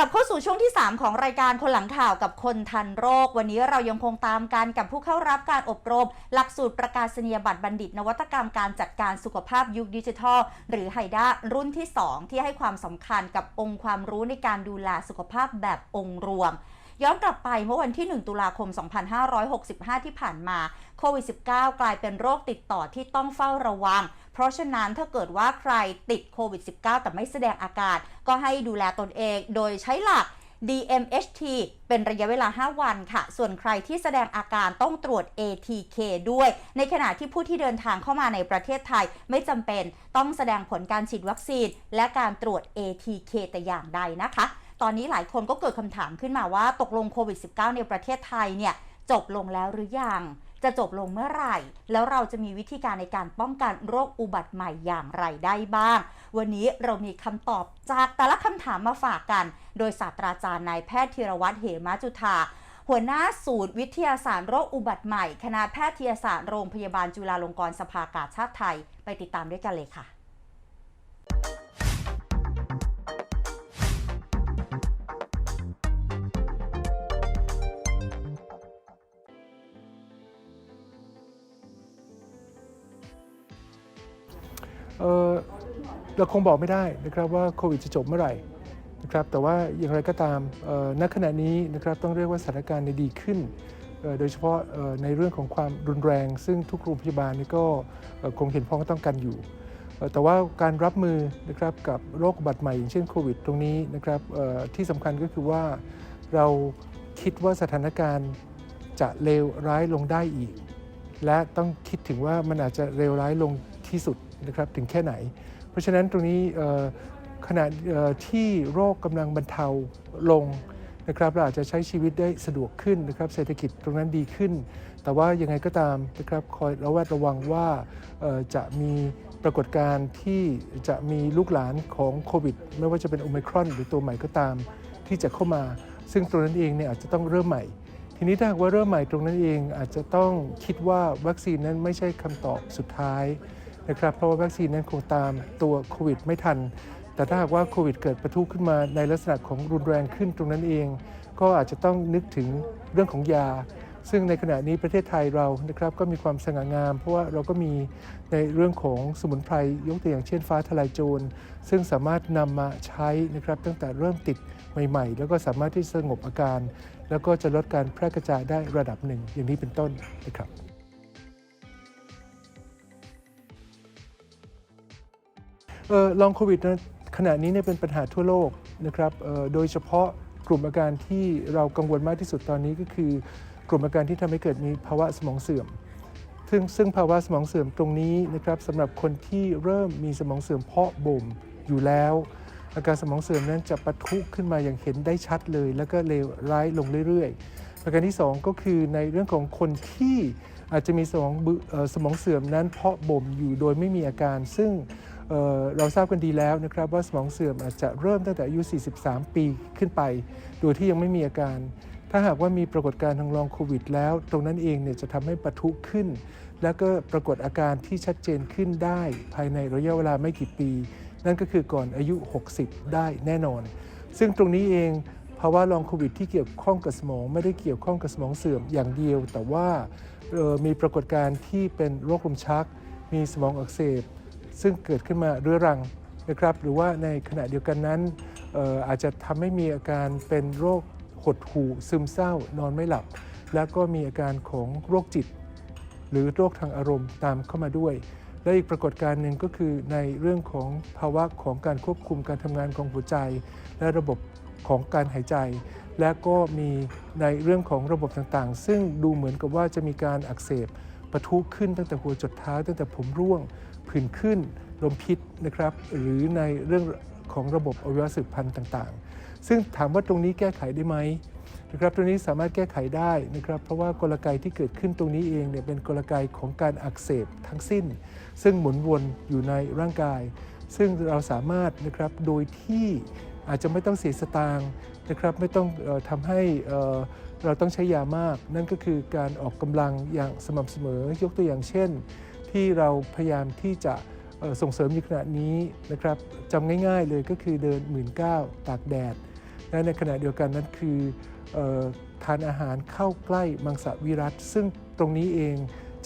กลับเข้าสู่ช่วงที่ 3 ของรายการคนหลังข่าวกับคนทันโรค วันนี้เรายังคงตามกันกับผู้เข้ารับการอบรม หลักสูตรประกาศนียบัตรบัณฑิต นวัตกรรมการจัดการสุขภาพยุคดิจิทัล หรือไฮด้ารุ่นที่ 2 ที่ให้ความสำคัญกับองค์ความรู้ในการดูแลสุขภาพแบบองค์รวม ย้อนกลับไปเมื่อวันที่ 1 ตุลาคม 2565 ที่ผ่านมาโควิด -19 กลายเป็นโรคติดต่อที่ต้องเฝ้าระวัง เพราะฉะนั้นถ้าเกิดว่าใครติดโควิด -19 แต่ไม่แสดงอาการ ก็ให้ดูแลตนเอง โดยใช้หลัก DMHT เป็นระยะเวลา 5 วันค่ะ ส่วนใครที่แสดงอาการต้องตรวจ ATK ด้วย ในขณะที่ผู้ที่เดินทางเข้ามาในประเทศไทยไม่จำเป็นต้องแสดงผลการฉีดวัคซีน และการตรวจ ATK แต่อย่างใดนะคะ ตอนนี้หลายคนก็เกิดคำถามขึ้นมาว่าตกลงโควิด -19 ในประเทศไทยเนี่ยจบลงแล้วหรือยัง จะจบลงเมื่อไหร่ แล้วเราจะมีวิธีการในการป้องกันโรคอุบัติใหม่อย่างไรได้บ้าง วันนี้เรามีคำตอบจากแต่ละคำถามมาฝากกัน โดยศาสตราจารย์นายแพทย์ธีรวัตรเหมจุธาหัวหน้าศูนย์วิทยาศาสตร์โรคอุบัติใหม่ คณะแพทยศาสตร์โรงพยาบาลจุฬาลงกรณ์สภากาชาติไทย ไปติดตามด้วยกันเลยค่ะ เราคงบอกไม่ได้นะครับว่าโควิดจะจบเมื่อไหร่นะครับแต่ว่าอย่างไรก็ตามณขณะนี้นะครับต้องเรียกว่าสถานการณ์ในดีขึ้น โดยเฉพาะในเรื่องของความรุนแรง ซึ่งทุกโรงพยาบาลนี่ก็คงเห็นพ้องต้องกันอยู่ แต่ว่าการรับมือนะครับกับโรคบัติใหม่อย่างเช่นโควิด ตรงนี้นะครับที่สำคัญก็คือว่าเราคิดว่าสถานการณ์จะเลวร้ายลงได้อีก และต้องคิดถึงว่ามันอาจจะเลวร้ายลงที่สุด นะครับถึงแค่ไหน เพราะฉะนั้นตรงนี้ขณะที่โรคกำลังบรรเทาลงนะครับเราอาจจะใช้ชีวิตได้สะดวกขึ้นนะครับเศรษฐกิจตรงนั้นดีขึ้น แต่ว่ายังไงก็ตามนะครับคอยระแวดระวังว่าจะมีปรากฏการณ์ที่จะมีลูกหลานของโควิด ไม่ว่าจะเป็นโอไมครอนหรือตัวใหม่ก็ตามที่จะเข้ามา ซึ่งตรงนั้นเองเนี่ยอาจจะต้องเริ่มใหม่ ทีนี้ถ้าหากว่าเริ่มใหม่ตรงนั้นเองอาจจะต้องคิดว่าวัคซีนนั้นไม่ใช่คำตอบสุดท้าย นะครับเพราะว่าวัคซีนนั้นคงตามตัวโควิดไม่ทัน แต่ถ้าหากว่าโควิดเกิดประทุขึ้นมาในลักษณะของรุนแรงขึ้นตรงนั้นเอง ก็อาจจะต้องนึกถึงเรื่องของยา ซึ่งในขณะนี้ประเทศไทยเรานะครับก็มีความสง่างาม เพราะว่าเราก็มีในเรื่องของสมุนไพรยกตัวอย่างเช่นฟ้าทลายโจรซึ่งสามารถนำมาใช้นะครับตั้งแต่เริ่มติดใหม่ ๆ แล้วก็สามารถที่สงบอาการ แล้วก็จะลดการแพร่กระจายได้ระดับหนึ่งอย่างนี้เป็นต้นนะครับ ลองโควิดนขณะนี้เนี่ยเป็นปัญหาทั่วโลกนะครับโดยเฉพาะกลุ่มอาการที่เรากังวลมากที่สุดตอนนี้ก็คือกลุ่มอาการที่ทำให้เกิดมีภาวะสมองเสื่อม ซึ่งซึ่งภาวะสมองเสื่อมตรงนี้นะครับสำหรับคนที่เริ่มมีสมองเสื่อมเพาะบ่มอยู่แล้ว อาการสมองเสื่อมนั้นจะปะทุขึ้นมาอย่างเห็นได้ชัดเลย แล้วก็เลวร้ายลงเรื่อยๆ ประการที่ 2 ก็คือในเรื่องของคนที่อาจจะมีสมองสมองเสื่อมนั้นเพาะบ่มอยู่โดยไม่มีอาการ ซึ่ง เเราทราบกันดีแล้วนะครับว่าสมองเสื่อมอาจจะเริ่มตั้งแต่อายุ 43 ปีขึ้นไป โดยที่ยังไม่มีอาการ ถ้าหากว่ามีปรากฏการณ์ทางลองโควิด แล้ว ตรงนั้นเองเนี่ยจะทำให้ปะทุขึ้น แล้วก็ปรากฏอาการที่ชัดเจนขึ้นได้ ภายในระยะเวลาไม่กี่ปี นั่นก็คือก่อนอายุ 60 ได้แน่นอน ซึ่งตรงนี้เองภาวะลองโควิดที่เกี่ยวข้องกับสมองไม่ได้เกี่ยวข้องกับสมองเสื่อมอย่างเดียว แต่ว่ามีปรากฏการณ์ที่เป็นโรคลมชัก มีสมองอักเสบ ซึ่งเกิดขึ้นมาเรื้อรังนะครับหรือว่าในขณะเดียวกันนั้นอาจจะทำให้มีอาการเป็นโรคหดหู่ซึมเศร้านอนไม่หลับ แล้วก็มีอาการของโรคจิต หรือโรคทางอารมณ์ตามเข้ามาด้วย และอีกปรากฏการณ์หนึ่งก็คือในเรื่องของภาวะของการควบคุมการทำงานของหัวใจ และระบบของการหายใจ และก็มีในเรื่องของระบบต่างๆ ซึ่งดูเหมือนกับว่าจะมีการอักเสบปะทุขึ้นตั้งแต่หัวจดเท้าตั้งแต่ผมร่วง ผื่นขึ้นลมพิษนะครับ หรือในเรื่องของระบบอวัยวะสืบพันธุ์ต่างๆ ซึ่งถามว่าตรงนี้แก้ไขได้ไหมนะครับตรงนี้สามารถแก้ไขได้นะครับ เพราะว่ากลไกที่เกิดขึ้นตรงนี้เองเนี่ยเป็นกลไกของการอักเสบทั้งสิ้น ซึ่งหมุนวนอยู่ในร่างกาย ซึ่งเราสามารถนะครับโดยที่อาจจะไม่ต้องเสียสตางค์นะครับไม่ต้องออทำให้เอ่อเราต้องใช้ยามาก นั่นก็คือการออกกำลังอย่างสม่ำเสมอ ยกตัวอย่างเช่น ที่เราพยายามที่จะส่งเสริมอยู่ขณะนี้นะครับจำง่ายๆเลยก็คือเดินหมื่นเก้าตากแดด และในขณะเดียวกันนั้นคือออทานอาหารเข้าใกล้มังสวิรัตซึ่งตรงนี้เอง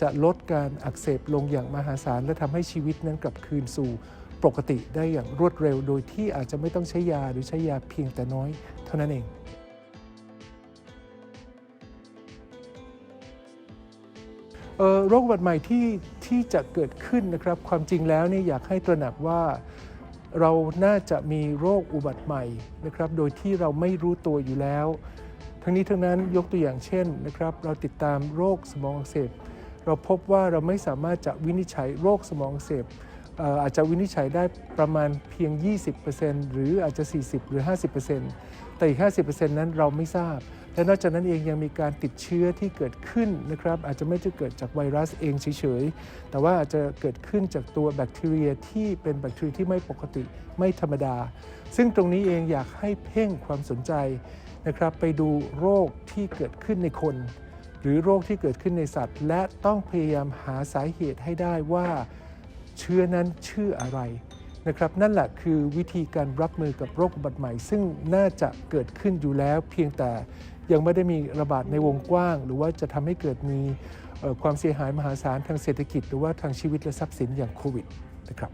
จะลดการอักเสบลงอย่างมหาศาล และทำให้ชีวิตนั้นกลับคืนสู่ปกติได้อย่างรวดเร็ว โดยที่อาจจะไม่ต้องใช้ยาหรือใช้ยาเพียงแต่น้อยเท่านั้นเองโรคอุบัติใหม่ที่ ที่จะเกิดขึ้นนะครับ ความจริงแล้วเนี่ยอยากให้ตระหนักว่าเราน่าจะมีโรคอุบัติใหม่นะครับ โดยที่เราไม่รู้ตัวอยู่แล้ว ทั้งนี้ทั้งนั้นยกตัวอย่างเช่นนะครับ เราติดตามโรคสมองอักเสบเราพบว่าเราไม่สามารถจะวินิจฉัยโรคสมองอักเสบเอ่ออาจจะวินิจฉัยได้ประมาณเพียง 20%หรืออาจจะ 40 หรือ 50%แต่อีก 50%นั้นเราไม่ทราบ และนอกจากนั้นเองยังมีการติดเชื้อที่เกิดขึ้นนะครับ อาจจะไม่ได้เกิดจากไวรัสเองเฉยๆ แต่ว่าอาจจะเกิดขึ้นจากตัวแบคทีเรียที่เป็นแบคทีเรียที่ไม่ปกติไม่ธรรมดา ซึ่งตรงนี้เองอยากให้เพ่งความสนใจนะครับไปดูโรคที่เกิดขึ้นในคน หรือโรคที่เกิดขึ้นในสัตว์ และต้องพยายามหาสาเหตุให้ได้ว่า เชื้อนั้นชื่ออะไรนะครับนั่นแหละคือวิธีการรับมือกับโรคอุบัติใหม่ ซึ่งน่าจะเกิดขึ้นอยู่แล้วเพียงแต่ ยังไม่ได้มีระบาดในวงกว้าง หรือว่าจะทำให้เกิดมีความเสียหายมหาศาลทางเศรษฐกิจ หรือว่าทางชีวิตและทรัพย์สินอย่างโควิดนะครับ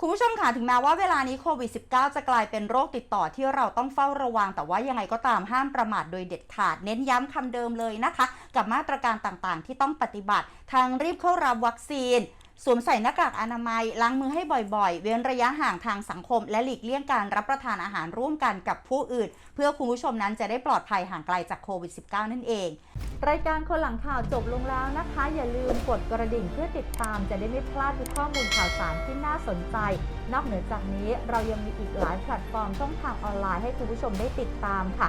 คุณผู้ชมค่ะถึงแม้ว่าเวลานี้โควิด -19 จะกลายเป็นโรคติดต่อที่เราต้องเฝ้าระวัง แต่ว่ายังไงก็ตามห้ามประมาทโดยเด็ดขาด เน้นย้ำคำเดิมเลยนะคะ กับมาตรการต่างๆ ที่ต้องปฏิบัติ ทางรีบเข้ารับวัคซีน สวมใส่หน้ากากอนามัย ล้างมือให้บ่อยๆ เว้นระยะห่างทางสังคม และหลีกเลี่ยงการรับประทานอาหารร่วมกันกับผู้อื่น เพื่อคุณผู้ชมนั้นจะได้ปลอดภัยห่างไกลจากโควิด -19 นั่นเอง รายการคนหลังข่าวจบลงแล้วนะคะ อย่าลืมกดกระดิ่งเพื่อติดตาม จะได้ไม่พลาดทุกข้อมูลข่าวสารที่น่าสนใจ นอกเหนือจากนี้เรายังมีอีกหลายแพลตฟอร์มช่องทางออนไลน์ให้คุณผู้ชมได้ติดตามค่ะ